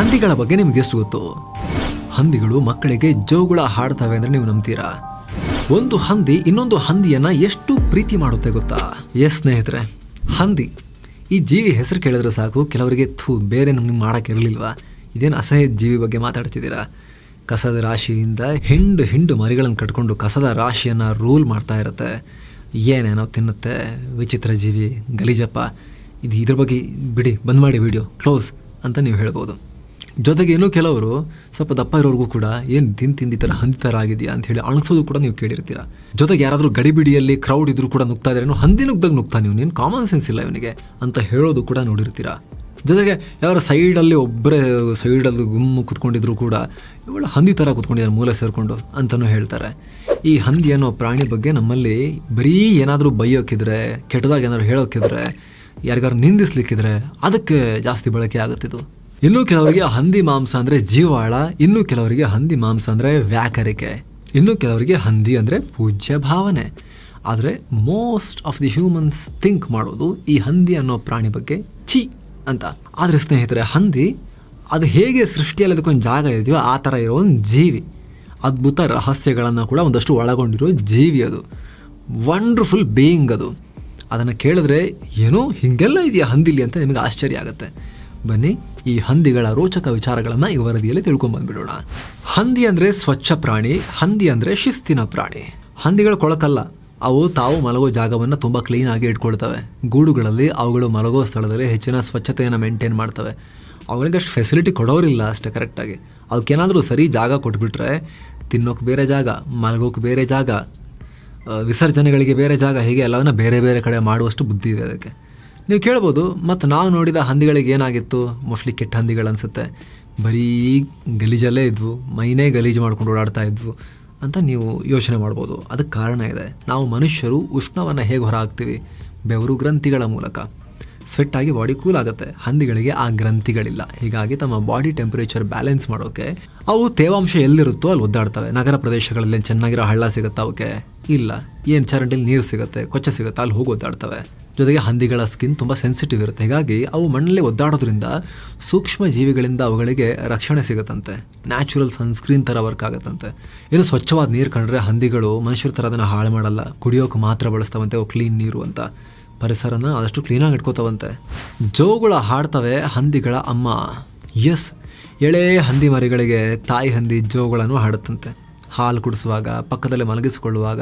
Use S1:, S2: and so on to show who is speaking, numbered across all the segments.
S1: ಹಂದಿಗಳ ಬಗ್ಗೆ ನಿಮ್ಗೆ ಎಷ್ಟು ಗೊತ್ತು? ಹಂದಿಗಳು ಮಕ್ಕಳಿಗೆ ಜೋಗುಳ ಹಾಡ್ತವೆ ಅಂದ್ರೆ ನೀವು ನಂಬ್ತೀರಾ? ಒಂದು ಹಂದಿ ಇನ್ನೊಂದು ಹಂದಿಯನ್ನ ಎಷ್ಟು ಪ್ರೀತಿ ಮಾಡುತ್ತೆ ಗೊತ್ತಾ? ಎಸ್ ಸ್ನೇಹಿತರೆ, ಹಂದಿ. ಈ ಜೀವಿ ಹೆಸರು ಕೇಳಿದ್ರೆ ಸಾಕು, ಕೆಲವರಿಗೆ ಥೂ, ಬೇರೆ ನಮ್ಗೆ ಮಾಡಕ್ಕೆ ಇರಲಿಲ್ವಾ? ಇದೇನು ಅಸಹ್ಯ ಜೀವಿ ಬಗ್ಗೆ ಮಾತಾಡ್ತಿದ್ದೀರಾ? ಕಸದ ರಾಶಿಯಿಂದ ಹಿಂಡು ಹಿಂಡು ಮರಿಗಳನ್ನು ಕಟ್ಕೊಂಡು ಕಸದ ರಾಶಿಯನ್ನು ರೂಲ್ ಮಾಡ್ತಾ ಇರುತ್ತೆ. ಏನೇನೋ ತಿನ್ನುತ್ತೆ. ವಿಚಿತ್ರ ಜೀವಿ, ಗಲೀಜಪ್ಪ. ಇದು ಇದ್ರ ಬಗ್ಗೆ ಬಿಡಿ, ಬಂದ್ ಮಾಡಿ ವಿಡಿಯೋ, ಕ್ಲೋಸ್ ಅಂತ ನೀವು ಹೇಳ್ಬೋದು. ಜೊತೆಗೆ ಇನ್ನೂ ಕೆಲವರು ಸ್ವಲ್ಪ ದಪ್ಪ ಇರೋರ್ಗೂ ಕೂಡ ಏನು ತಿಂದು ಈ ಥರ ಹಂದಿ ಥರ ಆಗಿದೆಯಾ ಅಂತ ಹೇಳಿ ಅಣಸೋದು ಕೂಡ ನೀವು ಕೇಳಿರ್ತೀರ? ಜೊತೆಗೆ ಯಾರಾದರೂ ಗಡಿಬಿಡಿಯಲ್ಲಿ ಕ್ರೌಡ್ ಇದ್ರೂ ಕೂಡ ನುಗ್ತಾ ಇದ್ರೆ ಹಂದಿ ನುಗ್ದಾಗ ನುಗ್ತಾ ನೀವು ನೀನು ಕಾಮನ್ ಸೆನ್ಸ್ ಇಲ್ಲ ಇವನಿಗೆ ಅಂತ ಹೇಳೋದು ಕೂಡ ನೋಡಿರ್ತೀರ? ಜೊತೆಗೆ ಯಾರ ಸೈಡಲ್ಲಿ ಒಬ್ಬರೇ ಸೈಡಲ್ಲಿ ಗುಮ್ಮು ಕುತ್ಕೊಂಡಿದ್ರು ಕೂಡ ಇವಳು ಹಂದಿ ಥರ ಕುತ್ಕೊಂಡಿದ್ದಾರೆ ಮೂಲೆ ಸೇರಿಕೊಂಡು ಅಂತಲೂ ಹೇಳ್ತಾರೆ. ಈ ಹಂದಿ ಅನ್ನೋ ಪ್ರಾಣಿ ಬಗ್ಗೆ ನಮ್ಮಲ್ಲಿ ಬರೀ ಏನಾದರೂ ಬೈಯೋಕ್ಕಿದ್ರೆ ಕೆಟ್ಟದಾಗ ಏನಾದ್ರು ಹೇಳೋಕ್ಕಿದ್ರೆ ಯಾರಿಗಾರು ನಿಂದಿಸ್ಲಿಕ್ಕಿದ್ರೆ ಅದಕ್ಕೆ ಜಾಸ್ತಿ ಬಳಕೆ ಆಗುತ್ತಿದ್ದು ಇನ್ನು ಕೆಲವರಿಗೆ ಹಂದಿ ಮಾಂಸ ಅಂದ್ರೆ ಜೀವಾಳ, ಇನ್ನು ಕೆಲವರಿಗೆ ಹಂದಿ ಮಾಂಸ ಅಂದ್ರೆ ವ್ಯಾಕರಿಕೆ, ಇನ್ನು ಕೆಲವರಿಗೆ ಹಂದಿ ಅಂದ್ರೆ ಪೂಜ್ಯ ಭಾವನೆ. ಆದರೆ most of the humans think ಮಾಡೋದು ಈ ಹಂದಿ ಅನ್ನೋ ಪ್ರಾಣಿ ಬಗ್ಗೆ ಚಿ ಅಂತ. ಆದರೆ ಸ್ನೇಹಿತರೆ, ಹಂದಿ ಅದು ಹೇಗೆ ಸೃಷ್ಟಿಯಲ್ಲಿ ಅದಕ್ಕೊಂದು ಜಾಗ ಇದೆಯೋ ಆ ಥರ ಇರೋ ಒಂದು ಜೀವಿ. ಅದ್ಭುತ ರಹಸ್ಯಗಳನ್ನು ಕೂಡ ಒಂದಷ್ಟು ಒಳಗೊಂಡಿರೋ ಜೀವಿ ಅದು. ವಂಡರ್ಫುಲ್ ಬೀಯಿಂಗ್ ಅದು. ಅದನ್ನು ಕೇಳಿದ್ರೆ ಏನೋ ಹಿಂಗೆಲ್ಲ ಇದೆಯಾ ಹಂದಿಲಿ ಅಂತ ನಿಮಗೆ ಆಶ್ಚರ್ಯ ಆಗುತ್ತೆ. ಬನ್ನಿ, ಈ ಹಂದಿಗಳ ರೋಚಕ ವಿಚಾರಗಳನ್ನು ಈ ವರದಿಯಲ್ಲಿ ತಿಳ್ಕೊಂಬಂದ್ಬಿಡೋಣ ಹಂದಿ ಅಂದರೆ ಸ್ವಚ್ಛ ಪ್ರಾಣಿ, ಹಂದಿ ಅಂದರೆ ಶಿಸ್ತಿನ ಪ್ರಾಣಿ. ಹಂದಿಗಳು ಕೊಳಕಲ್ಲ, ಅವು ತಾವು ಮಲಗೋ ಜಾಗವನ್ನು ತುಂಬ ಕ್ಲೀನಾಗಿ ಇಟ್ಕೊಳ್ತವೆ. ಗೂಡುಗಳಲ್ಲಿ ಅವುಗಳು ಮಲಗೋ ಸ್ಥಳದಲ್ಲಿ ಹೆಚ್ಚಿನ ಸ್ವಚ್ಛತೆಯನ್ನು ಮೇಂಟೈನ್ ಮಾಡ್ತವೆ. ಅವ್ರಿಗೆ ಅಷ್ಟು ಫೆಸಿಲಿಟಿ ಕೊಡೋರಿಲ್ಲ ಅಷ್ಟೇ ಕರೆಕ್ಟಾಗಿ ಅವಕ್ಕೇನಾದರೂ ಸರಿ ಜಾಗ ಕೊಟ್ಬಿಟ್ರೆ ತಿನ್ನೋಕೆ ಬೇರೆ ಜಾಗ, ಮಲಗೋಕೆ ಬೇರೆ ಜಾಗ ವಿಸರ್ಜನೆಗಳಿಗೆ ಬೇರೆ ಜಾಗ, ಹೀಗೆ ಎಲ್ಲವನ್ನ ಬೇರೆ ಬೇರೆ ಕಡೆ ಮಾಡುವಷ್ಟು ಬುದ್ಧಿ ಇದೆ ಅದಕ್ಕೆ. ನೀವು ಕೇಳ್ಬೋದು ಮತ್ತು ನಾವು ನೋಡಿದ ಹಂದಿಗಳಿಗೆ ಏನಾಗಿತ್ತು? ಮೋಸ್ಟ್ಲಿ ಕೆಟ್ಟ ಹಂದಿಗಳು ಅನಿಸುತ್ತೆ. ಬರೀ ಗಲೀಜಲ್ಲೇ ಇದ್ವು, ಮೈನೇ ಗಲೀಜು ಮಾಡ್ಕೊಂಡು ಓಡಾಡ್ತಾ ಇದ್ವು ಅಂತ ನೀವು ಯೋಚನೆ ಮಾಡ್ಬೋದು. ಅದಕ್ಕೆ ಕಾರಣ ಇದೆ, ನಾವು ಮನುಷ್ಯರು ಉಷ್ಣವನ್ನು ಹೇಗೆ ಹೊರ ಹಾಕ್ತೀವಿ ಬೆವರು ಗ್ರಂಥಿಗಳ ಮೂಲಕ. ಸ್ವೆಟ್ ಆಗಿ ಬಾಡಿ ಕೂಲ್ ಆಗುತ್ತೆ. ಹಂದಿಗಳಿಗೆ ಆ ಗ್ರಂಥಿಗಳಿಲ್ಲ. ಹೀಗಾಗಿ ತಮ್ಮ ಬಾಡಿ ಟೆಂಪರೇಚರ್ ಬ್ಯಾಲೆನ್ಸ್ ಮಾಡೋಕೆ ಅವು ತೇವಾಂಶ ಎಲ್ಲಿರುತ್ತೋ ಅಲ್ಲಿ ಒದ್ದಾಡ್ತವೆ. ನಗರ ಪ್ರದೇಶಗಳಲ್ಲಿ ಚೆನ್ನಾಗಿರೋ ಹಳ್ಳ ಸಿಗುತ್ತೆ ಅವಕ್ಕೆ? ಇಲ್ಲ. ಏನು ಚರಂಡಿಲಿ ನೀರು ಸಿಗುತ್ತೆ? ಕೊಚ್ಚ ಸಿಗುತ್ತೆ? ಅಲ್ಲಿ ಹೋಗಿ ಒದ್ದಾಡ್ತವೆ. ಜೊತೆಗೆ ಹಂದಿಗಳ ಸ್ಕಿನ್ ತುಂಬ ಸೆನ್ಸಿಟಿವ್ ಇರುತ್ತೆ. ಹೀಗಾಗಿ ಅವು ಮಣ್ಣಲ್ಲಿ ಒದ್ದಾಡೋದ್ರಿಂದ ಸೂಕ್ಷ್ಮ ಜೀವಿಗಳಿಂದ ಅವುಗಳಿಗೆ ರಕ್ಷಣೆ ಸಿಗುತ್ತಂತೆ. ನ್ಯಾಚುರಲ್ ಸನ್ಸ್ಕ್ರೀನ್ ಥರ ವರ್ಕ್ ಆಗುತ್ತಂತೆ. ಇನ್ನು ಸ್ವಚ್ಛವಾದ ನೀರು ಕಂಡ್ರೆ ಹಂದಿಗಳು ಮನುಷ್ಯರ ಥರ ಅದನ್ನು ಹಾಳು ಮಾಡಲ್ಲ. ಕುಡಿಯೋಕೆ ಮಾತ್ರ ಬಳಸ್ತಾವಂತೆ ಅವು ಕ್ಲೀನ್ ನೀರು ಅಂತ. ಪರಿಸರನ ಆದಷ್ಟು ಕ್ಲೀನಾಗಿ ಇಟ್ಕೋತವಂತೆ. ಜೋಗುಳ ಹಾಡ್ತವೆ ಹಂದಿಗಳ ಅಮ್ಮ. ಎಸ್ ಎಳೆ ಹಂದಿ ಮರಿಗಳಿಗೆ ತಾಯಿ ಹಂದಿ ಜೋಗುಳನೂ ಹಾಡುತ್ತಂತೆ. ಹಾಲು ಕುಡಿಸುವಾಗ, ಪಕ್ಕದಲ್ಲಿ ಮಲಗಿಸಿಕೊಳ್ಳುವಾಗ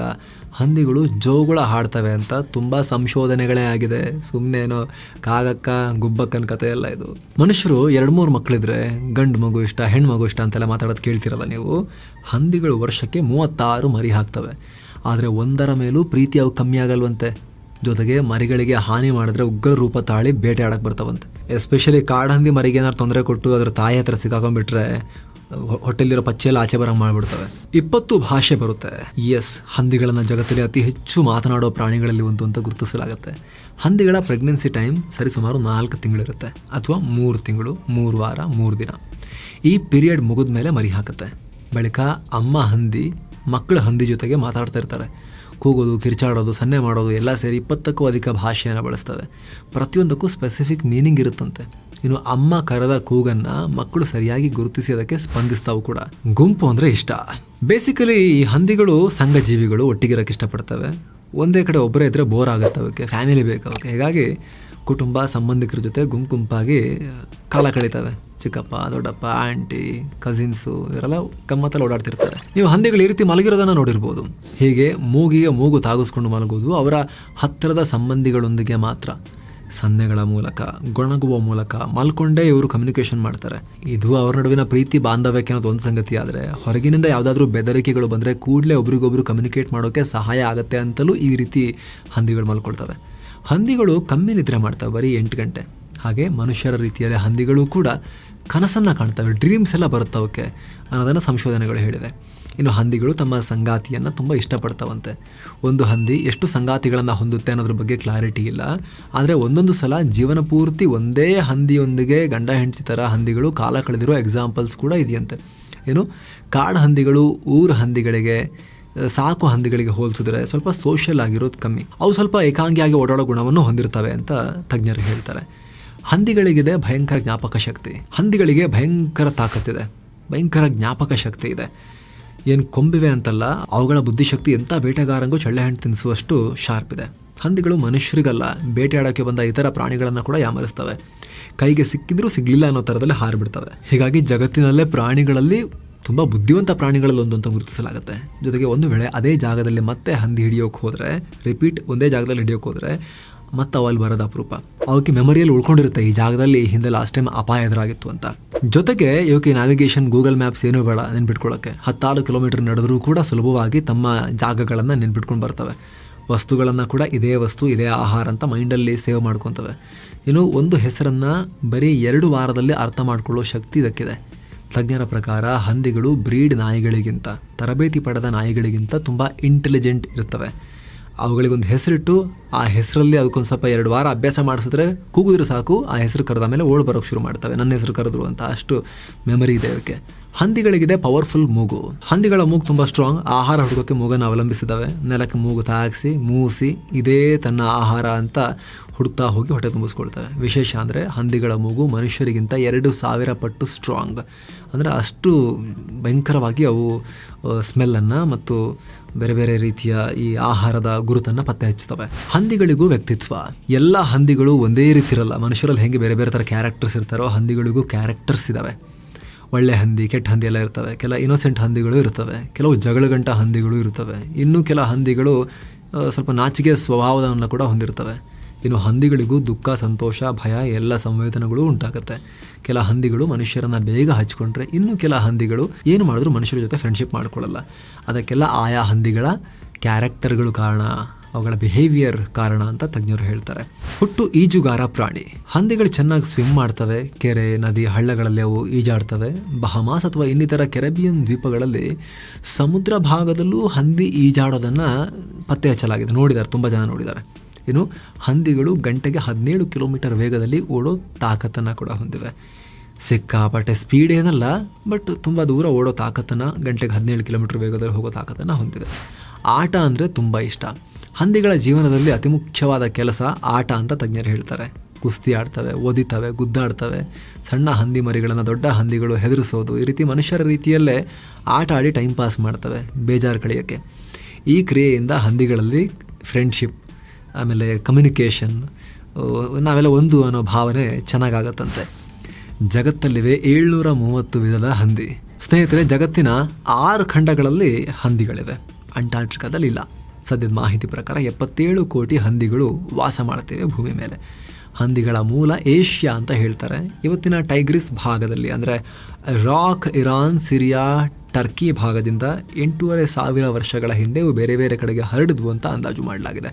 S1: ಹಂದಿಗಳು ಜೋಗುಳ ಹಾಡ್ತವೆ ಅಂತ ತುಂಬ ಸಂಶೋಧನೆಗಳೇ ಆಗಿದೆ. ಸುಮ್ಮನೆ ಏನೋ ಕಾಗಕ್ಕ, ಗುಬ್ಬಕ್ಕನ ಕತೆ ಎಲ್ಲ ಇದು. ಮನುಷ್ಯರು ಎರಡು ಮೂರು ಮಕ್ಕಳಿದ್ರೆ ಗಂಡು ಮಗು ಇಷ್ಟ ಹೆಣ್ಣು ಮಗು ಇಷ್ಟ ಅಂತೆಲ್ಲ ಮಾತಾಡೋದು ಕೇಳ್ತಿರಲ್ಲ ನೀವು? ಹಂದಿಗಳು ವರ್ಷಕ್ಕೆ ಮೂವತ್ತಾರು ಮರಿ ಹಾಕ್ತವೆ. ಆದರೆ ಒಂದರ ಮೇಲೂ ಪ್ರೀತಿ ಅವು ಕಮ್ಮಿ ಆಗಲ್ವಂತೆ. ಜೊತೆಗೆ ಮರಿಗಳಿಗೆ ಹಾನಿ ಮಾಡಿದ್ರೆ ಉಗ್ರ ರೂಪ ತಾಳಿ ಬೇಟೆ ಬರ್ತಾವಂತೆ. ಎಸ್ಪೆಷಲಿ ಕಾಡಹಂದಿ ಮರಿಗೆ ಏನಾದ್ರು ತೊಂದರೆ ಕೊಟ್ಟು ಅದ್ರ ತಾಯಿ ಹತ್ರ ಸಿಕ್ಕಾಕೊಂಡ್ಬಿಟ್ರೆ ಹೊಟ್ಟೆಲಿರೋ ಪಚ್ಚೆಲ್ಲ ಆಚೆ ಬರಂಗ್ ಮಾಡ್ಬಿಡ್ತವೆ. ಇಪ್ಪತ್ತು ಭಾಷೆ ಬರುತ್ತೆ. ಎಸ್ ಹಂದಿಗಳನ್ನ ಜಗತ್ತಲ್ಲಿ ಅತಿ ಹೆಚ್ಚು ಮಾತನಾಡೋ ಪ್ರಾಣಿಗಳಲ್ಲಿ ಒಂದು ಅಂತ ಗುರುತಿಸಲಾಗುತ್ತೆ. ಹಂದಿಗಳ ಪ್ರೆಗ್ನೆನ್ಸಿ ಟೈಮ್ ಸರಿಸುಮಾರು ನಾಲ್ಕು ತಿಂಗಳಿರುತ್ತೆ. ಅಥವಾ ಮೂರು ತಿಂಗಳು, ಮೂರು ವಾರ, ಮೂರು ದಿನ. ಈ ಪೀರಿಯಡ್ ಮುಗಿದ ಮೇಲೆ ಮರಿ ಹಾಕುತ್ತೆ. ಬಳಿಕ ಅಮ್ಮ ಹಂದಿ ಮಕ್ಕಳ ಹಂದಿ ಜೊತೆಗೆ ಮಾತಾಡ್ತಾ ಇರ್ತಾರೆ. ಕೂಗೋದು, ಕಿರ್ಚಾಡೋದು, ಸನ್ನೆ ಮಾಡೋದು, ಎಲ್ಲ ಸೇರಿ ಇಪ್ಪತ್ತಕ್ಕೂ ಅಧಿಕ ಭಾಷೆಯನ್ನು ಬಳಸ್ತವೆ. ಪ್ರತಿಯೊಂದಕ್ಕೂ ಸ್ಪೆಸಿಫಿಕ್ ಮೀನಿಂಗ್ ಇರುತ್ತಂತೆ. ಇನ್ನು ಅಮ್ಮ ಕರೆದ ಕೂಗನ್ನು ಮಕ್ಕಳು ಸರಿಯಾಗಿ ಗುರುತಿಸಿ ಅದಕ್ಕೆ ಸ್ಪಂದಿಸ್ತಾವು ಕೂಡ. ಗುಂಪು ಅಂದರೆ ಇಷ್ಟ. ಬೇಸಿಕಲಿ ಈ ಹಂದಿಗಳು ಸಂಘ ಜೀವಿಗಳು ಒಟ್ಟಿಗಿರಕ್ಕೆ ಇಷ್ಟಪಡ್ತವೆ. ಒಂದೇ ಕಡೆ ಒಬ್ಬರೇ ಇದ್ದರೆ ಬೋರ್ ಆಗುತ್ತೆ ಅವಕ್ಕೆ. ಫ್ಯಾಮಿಲಿ ಬೇಕು ಅವಕ್ಕೆ. ಹೀಗಾಗಿ ಕುಟುಂಬ ಸಂಬಂಧಿಕರ ಜೊತೆ ಗುಂಪು ಗುಂಪಾಗಿ ಕಾಲ ಕಳೀತವೆ. ಚಿಕ್ಕಪ್ಪ, ದೊಡ್ಡಪ್ಪ, ಆಂಟಿ, ಕಸಿನ್ಸು, ಇವರೆಲ್ಲ ಗಮ್ಮತ್ತಲ್ಲಿ ಓಡಾಡ್ತಿರ್ತಾರೆ. ನೀವು ಹಂದಿಗಳು ಈ ರೀತಿ ಮಲಗಿರೋದನ್ನು ನೋಡಿರ್ಬೋದು. ಹೀಗೆ ಮೂಗಿಗೆ ಮೂಗು ತಾಗಿಸ್ಕೊಂಡು ಮಲಗೋದು ಅವರ ಹತ್ತಿರದ ಸಂಬಂಧಿಗಳೊಂದಿಗೆ ಮಾತ್ರ. ಸನ್ನೆಗಳ ಮೂಲಕ, ಗೊಣಗುವ ಮೂಲಕ ಮಲ್ಕೊಂಡೇ ಇವರು ಕಮ್ಯುನಿಕೇಷನ್ ಮಾಡ್ತಾರೆ. ಇದು ಅವ್ರ ನಡುವಿನ ಪ್ರೀತಿ ಬಾಂಧವ್ಯಕ್ಕೆ ಅನ್ನೋದು ಒಂದು ಸಂಗತಿ, ಆದರೆ ಹೊರಗಿನಿಂದ ಯಾವುದಾದ್ರೂ ಬೆದರಿಕೆಗಳು ಬಂದರೆ ಕೂಡಲೇ ಒಬ್ರಿಗೊಬ್ರು ಕಮ್ಯುನಿಕೇಟ್ ಮಾಡೋಕ್ಕೆ ಸಹಾಯ ಆಗುತ್ತೆ ಅಂತಲೂ ಈ ರೀತಿ ಹಂದಿಗಳು ಮಲ್ಕೊಳ್ತವೆ. ಹಂದಿಗಳು ಕಮ್ಮಿ ನಿದ್ರೆ ಮಾಡ್ತವೆ ಬರೀ ಎಂಟು ಗಂಟೆ. ಹಾಗೆ ಮನುಷ್ಯರ ರೀತಿಯಲ್ಲಿ ಹಂದಿಗಳು ಕೂಡ ಕನಸನ್ನು ಕಾಣ್ತವೆ ಡ್ರೀಮ್ಸ್ ಎಲ್ಲ ಬರುತ್ತವಕ್ಕೆ ಅನ್ನೋದನ್ನು ಸಂಶೋಧನೆಗಳು ಹೇಳಿವೆ. ಇನ್ನು ಹಂದಿಗಳು ತಮ್ಮ ಸಂಗಾತಿಯನ್ನು ತುಂಬ ಇಷ್ಟಪಡ್ತಾವಂತೆ. ಒಂದು ಹಂದಿ ಎಷ್ಟು ಸಂಗಾತಿಗಳನ್ನು ಹೊಂದುತ್ತೆ ಅನ್ನೋದ್ರ ಬಗ್ಗೆ ಕ್ಲಾರಿಟಿ ಇಲ್ಲ. ಆದರೆ ಒಂದೊಂದು ಸಲ ಜೀವನ ಪೂರ್ತಿ ಒಂದೇ ಹಂದಿಯೊಂದಿಗೆ ಗಂಡ ಹೆಂಡತಿ ಥರ ಹಂದಿಗಳು ಕಾಲ ಕಳೆದಿರೋ ಎಕ್ಸಾಂಪಲ್ಸ್ ಕೂಡ ಇದೆಯಂತೆ. ಏನು ಕಾಡು ಹಂದಿಗಳು ಊರು ಹಂದಿಗಳಿಗೆ ಸಾಕು ಹಂದಿಗಳಿಗೆ ಹೋಲಿಸಿದ್ರೆ ಸ್ವಲ್ಪ ಸೋಷಿಯಲ್ ಆಗಿರೋದು ಕಮ್ಮಿ. ಅವು ಸ್ವಲ್ಪ ಏಕಾಂಗಿಯಾಗಿ ಓಡಾಡೋ ಗುಣವನ್ನು ಹೊಂದಿರ್ತವೆ ಅಂತ ತಜ್ಞರು ಹೇಳ್ತಾರೆ. ಹಂದಿಗಳಿಗಿದೆ ಭಯಂಕರ ಜ್ಞಾಪಕ ಶಕ್ತಿ. ಹಂದಿಗಳಿಗೆ ಭಯಂಕರ ತಾಕತ್ತಿದೆ. ಭಯಂಕರ ಜ್ಞಾಪಕ ಶಕ್ತಿ ಇದೆ. ಏನು ಕೊಂಬಿವೆ ಅಂತಲ್ಲ, ಅವುಗಳ ಬುದ್ಧಿಶಕ್ತಿ ಎಂಥ ಬೇಟೆಗಾರಂಗೂ ಚಳ್ಳೆ ಹಣ್ಣು ತಿನ್ನಿಸುವಷ್ಟು ಶಾರ್ಪ್ ಇದೆ. ಹಂದಿಗಳು ಮನುಷ್ಯರಿಗಲ್ಲ ಬೇಟೆಯಾಡೋಕ್ಕೆ ಬಂದ ಇತರ ಪ್ರಾಣಿಗಳನ್ನು ಕೂಡ ಯಾಮರಿಸ್ತವೆ. ಕೈಗೆ ಸಿಕ್ಕಿದ್ರೂ ಸಿಗಲಿಲ್ಲ ಅನ್ನೋ ಥರದಲ್ಲಿ ಹಾರಿಬಿಡ್ತವೆ. ಹೀಗಾಗಿ ಜಗತ್ತಿನಲ್ಲೇ ಪ್ರಾಣಿಗಳಲ್ಲಿ ತುಂಬ ಬುದ್ಧಿವಂತ ಪ್ರಾಣಿಗಳಲ್ಲಿ ಒಂದು ಅಂತ ಗುರುತಿಸಲಾಗುತ್ತೆ. ಜೊತೆಗೆ ಒಂದು ವೇಳೆ ಅದೇ ಜಾಗದಲ್ಲಿ ಮತ್ತೆ ಹಂದಿ ಹಿಡಿಯೋಕೆ ಹೋದರೆ ರಿಪೀಟ್ ಒಂದೇ ಜಾಗದಲ್ಲಿ ಹಿಡಿಯೋಕೆ ಹೋದರೆ ಮತ್ತೆ ಅವಲ್ಲಿ ಬರೋದು ಅಪರೂಪ. ಅವಕ್ಕೆ ಮೆಮೊರಿಯಲ್ಲಿ ಉಳ್ಕೊಂಡಿರುತ್ತೆ ಈ ಜಾಗದಲ್ಲಿ ಹಿಂದೆ ಲಾಸ್ಟ್ ಟೈಮ್ ಅಪಾಯ ಎದುರಾಗಿತ್ತು ಅಂತ. ಜೊತೆಗೆ ಇವಕ್ಕೆ ನಾವಿಗೇಷನ್ ಗೂಗಲ್ ಮ್ಯಾಪ್ಸ್ ಏನೂ ಬೇಡ ನೆನ್ಪಿಟ್ಕೊಳ್ಳೋಕ್ಕೆ ಹತ್ತಾರು ಕಿಲೋಮೀಟರ್ ನಡೆದರೂ ಕೂಡ ಸುಲಭವಾಗಿ ತಮ್ಮ ಜಾಗಗಳನ್ನು ನೆನ್ಪಿಟ್ಕೊಂಡು ಬರ್ತವೆ. ವಸ್ತುಗಳನ್ನು ಕೂಡ ಇದೇ ವಸ್ತು, ಇದೇ ಆಹಾರ ಅಂತ ಮೈಂಡಲ್ಲಿ ಸೇವ್ ಮಾಡ್ಕೊತವೆ. ಇನ್ನು ಒಂದು ಹೆಸರನ್ನು ಬರೀ ಎರಡು ವಾರದಲ್ಲಿ ಅರ್ಥ ಮಾಡ್ಕೊಳ್ಳೋ ಶಕ್ತಿ ಇದಕ್ಕಿದೆ. ತಜ್ಞರ ಪ್ರಕಾರ ಹಂದಿಗಳು ಬ್ರೀಡ್ ನಾಯಿಗಳಿಗಿಂತ, ತರಬೇತಿ ಪಡೆದ ನಾಯಿಗಳಿಗಿಂತ ತುಂಬ ಇಂಟೆಲಿಜೆಂಟ್ ಇರುತ್ತವೆ. ಅವುಗಳಿಗೊಂದು ಹೆಸರಿಟ್ಟು, ಆ ಹೆಸರಲ್ಲಿ ಅದಕ್ಕೊಂದು ಸ್ವಲ್ಪ ಎರಡು ವಾರ ಅಭ್ಯಾಸ ಮಾಡಿಸಿದ್ರೆ ಕೂಗಿದ್ರೆ ಸಾಕು, ಆ ಹೆಸರು ಕರೆದ ಮೇಲೆ ಓಡ್ ಬರೋಕ್ಕೆ ಶುರು ಮಾಡ್ತವೆ. ನನ್ನ ಹೆಸರು ಕರೆದ್ರು ಅಂತ ಅಷ್ಟು ಮೆಮರಿ ಇದೆ ಅದಕ್ಕೆ. ಹಂದಿಗಳಿಗಿದೆ ಪವರ್ಫುಲ್ ಮೂಗು. ಹಂದಿಗಳ ಮೂಗು ತುಂಬ ಸ್ಟ್ರಾಂಗ್ ಆಹಾರ ಹುಡುಕೋಕ್ಕೆ ಮೂಗನ್ನು ಅವಲಂಬಿಸಿದ್ದಾವೆ ನೆಲಕ್ಕೆ ಮೂಗು ತಾಗಿಸಿ, ಮೂಸಿ, ಇದೇ ತನ್ನ ಆಹಾರ ಅಂತ ಹುಡುಕ್ತಾ ಹೋಗಿ ಹೊಟ್ಟೆ ತುಂಬಿಸ್ಕೊಳ್ತವೆ ವಿಶೇಷ ಅಂದರೆ ಹಂದಿಗಳ ಮೂಗು ಮನುಷ್ಯರಿಗಿಂತ ಎರಡು ಸಾವಿರ ಪಟ್ಟು ಸ್ಟ್ರಾಂಗ್ ಅಂದರೆ ಅಷ್ಟು ಭಯಂಕರವಾಗಿ ಅವು ಸ್ಮೆಲ್ಲನ್ನು ಮತ್ತು ಬೇರೆ ಬೇರೆ ರೀತಿಯ ಈ ಆಹಾರದ ಗುರುತನ್ನು ಪತ್ತೆ ಹಚ್ಚುತ್ತವೆ. ಹಂದಿಗಳಿಗೂ ವ್ಯಕ್ತಿತ್ವ. ಎಲ್ಲ ಹಂದಿಗಳು ಒಂದೇ ರೀತಿ ಇರಲ್ಲ. ಮನುಷ್ಯರಲ್ಲಿ ಹೆಂಗೆ ಬೇರೆ ಬೇರೆ ಥರ ಕ್ಯಾರೆಕ್ಟರ್ಸ್ ಇರ್ತಾರೋ ಹಂದಿಗಳಿಗೂ ಕ್ಯಾರೆಕ್ಟರ್ಸ್ ಇದ್ದಾವೆ ಒಳ್ಳೆ ಹಂದಿ, ಕೆಟ್ಟ ಹಂದಿ ಎಲ್ಲ ಇರ್ತವೆ. ಕೆಲ ಇನೋಸೆಂಟ್ ಹಂದಿಗಳು ಇರ್ತವೆ. ಕೆಲವು ಜಗಳಗಂಟ ಹಂದಿಗಳು ಇರ್ತವೆ. ಇನ್ನು ಕೆಲ ಹಂದಿಗಳು ಸ್ವಲ್ಪ ನಾಚಿಕೆ ಸ್ವಭಾವವನ್ನು ಕೂಡ ಹೊಂದಿರ್ತವೆ. ಇನ್ನು ಹಂದಿಗಳಿಗೂ ದುಃಖ, ಸಂತೋಷ, ಭಯ ಎಲ್ಲ ಸಂವೇದನೆಗಳು ಉಂಟಾಗುತ್ತೆ. ಕೆಲ ಹಂದಿಗಳು ಮನುಷ್ಯರನ್ನ ಬೇಗ ಹಚ್ಕೊಂಡ್ರೆ ಇನ್ನು ಕೆಲ ಹಂದಿಗಳು ಏನು ಮಾಡಿದ್ರು ಮನುಷ್ಯರ ಜೊತೆ ಫ್ರೆಂಡ್ಶಿಪ್ ಮಾಡ್ಕೊಳ್ಳಲ್ಲ. ಅದಕ್ಕೆಲ್ಲ ಆಯಾ ಹಂದಿಗಳ ಕ್ಯಾರೆಕ್ಟರ್ಗಳು ಕಾರಣ, ಅವುಗಳ ಬಿಹೇವಿಯರ್ ಕಾರಣ ಅಂತ ತಜ್ಞರು ಹೇಳ್ತಾರೆ. ಹುಟ್ಟು ಈಜುಗಾರ ಪ್ರಾಣಿ. ಹಂದಿಗಳು ಚೆನ್ನಾಗಿ ಸ್ವಿಮ್ ಮಾಡ್ತವೆ, ಕೆರೆ, ನದಿ, ಹಳ್ಳಗಳಲ್ಲಿ ಅವು ಈಜಾಡ್ತವೆ. ಬಹಮಾಸ್ ಅಥವಾ ಇನ್ನಿತರ ಕೆರೆಬಿಯನ್ ದ್ವೀಪಗಳಲ್ಲಿ ಸಮುದ್ರ ಭಾಗದಲ್ಲೂ ಹಂದಿ ಈಜಾಡೋದನ್ನು ಪತ್ತೆ ಹಚ್ಚಲಾಗಿದೆ ನೋಡಿದ್ದಾರೆ ತುಂಬ ಜನ ನೋಡಿದ್ದಾರೆ ಇನ್ನು ಹಂದಿಗಳು ಗಂಟೆಗೆ ಹದಿನೇಳು ಕಿಲೋಮೀಟರ್ ವೇಗದಲ್ಲಿ ಓಡೋ ತಾಕತ್ತನ್ನು ಕೂಡ ಹೊಂದಿವೆ. ಸಿಕ್ಕಾಪಟ್ಟೆ ಸ್ಪೀಡ್ ಏನಲ್ಲ ಬಟ್ ತುಂಬ ದೂರ ಓಡೋ ತಾಕತ್ತನ್ನು ಗಂಟೆಗೆ ಹದಿನೇಳು ಕಿಲೋಮೀಟರ್ ವೇಗದಲ್ಲಿ ಹೋಗೋ ತಾಕತ್ತನ್ನು ಹೊಂದಿವೆ. ಆಟ ಅಂದರೆ ತುಂಬ ಇಷ್ಟ. ಹಂದಿಗಳ ಜೀವನದಲ್ಲಿ ಅತಿ ಮುಖ್ಯವಾದ ಕೆಲಸ ಆಟ ಅಂತ ತಜ್ಞರು ಹೇಳ್ತಾರೆ. ಕುಸ್ತಿ ಆಡ್ತವೆ, ಓದಿತವೆ, ಗುದ್ದಾಡ್ತವೆ. ಸಣ್ಣ ಹಂದಿ ಮರಿಗಳನ್ನು ದೊಡ್ಡ ಹಂದಿಗಳು ಹೆದರಿಸೋದು ಈ ರೀತಿ ಮನುಷ್ಯರ ರೀತಿಯಲ್ಲೇ ಆಟ ಆಡಿ ಟೈಮ್ ಪಾಸ್ ಮಾಡ್ತವೆ, ಬೇಜಾರು ಕಳೆಯೋಕ್ಕೆ. ಈ ಕ್ರಿಯೆಯಿಂದ ಹಂದಿಗಳಲ್ಲಿ ಫ್ರೆಂಡ್ಶಿಪ್ ಆಮೇಲೆ ಕಮ್ಯುನಿಕೇಷನ್ ನಾವೆಲ್ಲ ಒಂದು ಅನ್ನೋ ಭಾವನೆ ಚೆನ್ನಾಗಾಗತ್ತಂತೆ. ಜಗತ್ತಲ್ಲಿವೆ ಏಳ್ನೂರ ಮೂವತ್ತು ವಿಧದ ಹಂದಿ. ಸ್ನೇಹಿತರೆ, ಜಗತ್ತಿನ ಆರು ಖಂಡಗಳಲ್ಲಿ ಹಂದಿಗಳಿವೆ. ಅಂಟಾರ್ಟಿಕಾದಲ್ಲಿ ಇಲ್ಲ. ಸದ್ಯದ ಮಾಹಿತಿ ಪ್ರಕಾರ ಎಪ್ಪತ್ತೇಳು ಕೋಟಿ ಹಂದಿಗಳು ವಾಸ ಮಾಡ್ತೇವೆ ಭೂಮಿ ಮೇಲೆ. ಹಂದಿಗಳ ಮೂಲ ಏಷ್ಯಾ ಅಂತ ಹೇಳ್ತಾರೆ. ಇವತ್ತಿನ ಟೈಗ್ರಿಸ್ ಭಾಗದಲ್ಲಿ ಅಂದರೆ ರಾಕ್, ಇರಾನ್, ಸಿರಿಯಾ, ಟರ್ಕಿ ಭಾಗದಿಂದ ಎಂಟೂವರೆ ಸಾವಿರ ವರ್ಷಗಳ ಹಿಂದೆ ಬೇರೆ ಬೇರೆ ಕಡೆಗೆ ಹರಡಿದ್ವು ಅಂತ ಅಂದಾಜು ಮಾಡಲಾಗಿದೆ.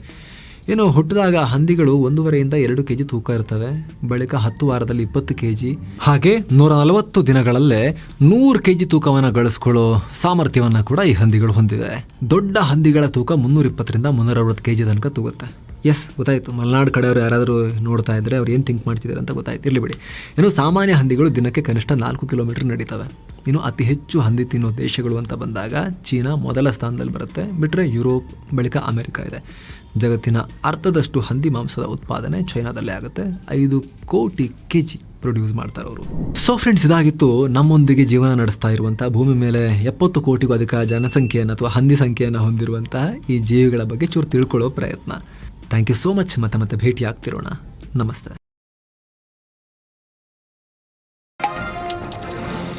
S1: ಇನ್ನು ಹುಟ್ಟಿದಾಗ ಹಂದಿಗಳು ಒಂದೂವರೆಯಿಂದ ಎರಡು ಕೆ ಜಿ ತೂಕ ಇರ್ತವೆ, ಬಳಿಕ ಹತ್ತು ವಾರದಲ್ಲಿ ಇಪ್ಪತ್ತು ಕೆ ಜಿ ಹಾಗೆ ನೂರ ನಲವತ್ತು ದಿನಗಳಲ್ಲೇ ನೂರು ಕೆ ಜಿ ತೂಕವನ್ನು ಗಳಿಸ್ಕೊಳ್ಳೋ ಸಾಮರ್ಥ್ಯವನ್ನು ಕೂಡ ಈ ಹಂದಿಗಳು ಹೊಂದಿವೆ. ದೊಡ್ಡ ಹಂದಿಗಳ ತೂಕ ಮುನ್ನೂರ ಇಪ್ಪತ್ತರಿಂದ ಮುನ್ನೂರ ಅರವತ್ತು ಕೆ ಜಿ ತನಕ ತೂಗುತ್ತೆ. ಎಸ್, ಗೊತ್ತಾಯಿತು. ಮಲೆನಾಡು ಕಡೆಯವರು ಯಾರಾದರೂ ನೋಡ್ತಾ ಇದ್ದರೆ ಅವ್ರು ಏನು ಥಿಂಕ್ ಮಾಡ್ತಿದ್ದಾರೆ ಅಂತ ಗೊತ್ತಾಯ್ತು. ಇರಲಿ ಬಿಡಿ. ಇನ್ನು ಸಾಮಾನ್ಯ ಹಂದಿಗಳು ದಿನಕ್ಕೆ ಕನಿಷ್ಠ ನಾಲ್ಕು ಕಿಲೋಮೀಟರ್ ನಡೀತವೆ. ಇನ್ನು ಅತಿ ಹೆಚ್ಚು ಹಂದಿ ತಿನ್ನೋ ದೇಶಗಳು ಅಂತ ಬಂದಾಗ ಚೀನಾ ಮೊದಲ ಸ್ಥಾನದಲ್ಲಿ ಬರುತ್ತೆ. ಬಿಟ್ಟರೆ ಯುರೋಪ್, ಬಳಿಕ ಅಮೆರಿಕ ಇದೆ. ಜಗತ್ತಿನ ಅರ್ಧದಷ್ಟು ಹಂದಿ ಮಾಂಸದ ಉತ್ಪಾದನೆ ಚೈನಾದಲ್ಲೇ ಆಗುತ್ತೆ. ಐದು ಕೋಟಿ ಕೆ ಜಿ ಪ್ರೊಡ್ಯೂಸ್ ಮಾಡ್ತಾರೆ ಅವರು. ಸೊ ಫ್ರೆಂಡ್ಸ್ ಇದಾಗಿತ್ತು ನಮ್ಮೊಂದಿಗೆ ಜೀವನ ನಡೆಸ್ತಾ ಇರುವಂಥ ಭೂಮಿ ಮೇಲೆ ಎಪ್ಪತ್ತು ಕೋಟಿಗೂ ಅಧಿಕ ಜನಸಂಖ್ಯೆಯನ್ನು ಅಥವಾ ಹಂದಿ ಸಂಖ್ಯೆಯನ್ನು ಹೊಂದಿರುವಂತಹ ಈ ಜೀವಿಗಳ ಬಗ್ಗೆ ಚೂರು ತಿಳ್ಕೊಳ್ಳೋ ಪ್ರಯತ್ನ. ಥ್ಯಾಂಕ್ ಯು ಸೋ ಮಚ್ ಮತ್ತೆ ಮತ್ತೆ ಭೇಟಿ ಆಗ್ತಿರೋಣ ನಮಸ್ತೆ.